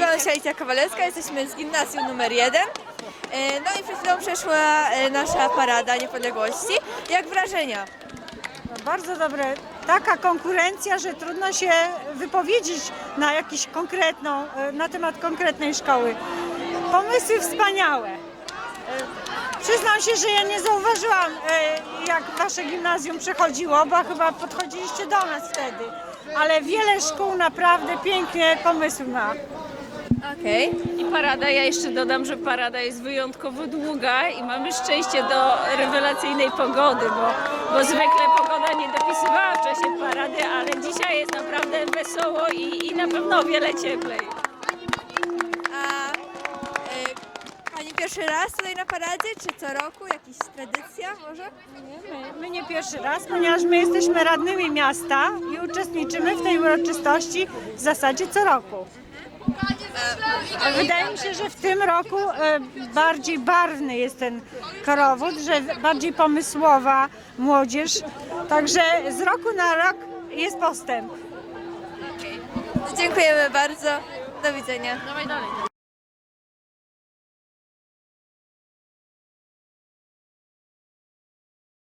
Nazywam się Alicja Kowalewska, jesteśmy z gimnazjum numer 1. No i przed chwilą przeszła e, nasza parada niepodległości. Jak wrażenia? Bardzo dobre. Taka konkurencja, że trudno się wypowiedzieć na jakiś konkretną, e, na temat konkretnej szkoły. Pomysły wspaniałe. E, Przyznam się, że ja nie zauważyłam, e, jak wasze gimnazjum przechodziło, bo chyba podchodziliście do nas wtedy. Ale wiele szkół naprawdę pięknie pomysły ma. Okej. I parada, ja jeszcze dodam, że parada jest wyjątkowo długa i mamy szczęście do rewelacyjnej pogody, bo, bo zwykle pogoda nie dopisywała w czasie parady, ale dzisiaj jest naprawdę wesoło i, i na pewno o wiele cieplej. A e, Pani pierwszy raz tutaj na paradzie, czy co roku? Jakaś tradycja może? My, my nie pierwszy raz, ponieważ my jesteśmy radnymi miasta i uczestniczymy w tej uroczystości w zasadzie co roku. A wydaje mi się, że w tym roku e, bardziej barwny jest ten korowód, że bardziej pomysłowa młodzież. Także z roku na rok jest postęp. Dziękujemy bardzo. Do widzenia.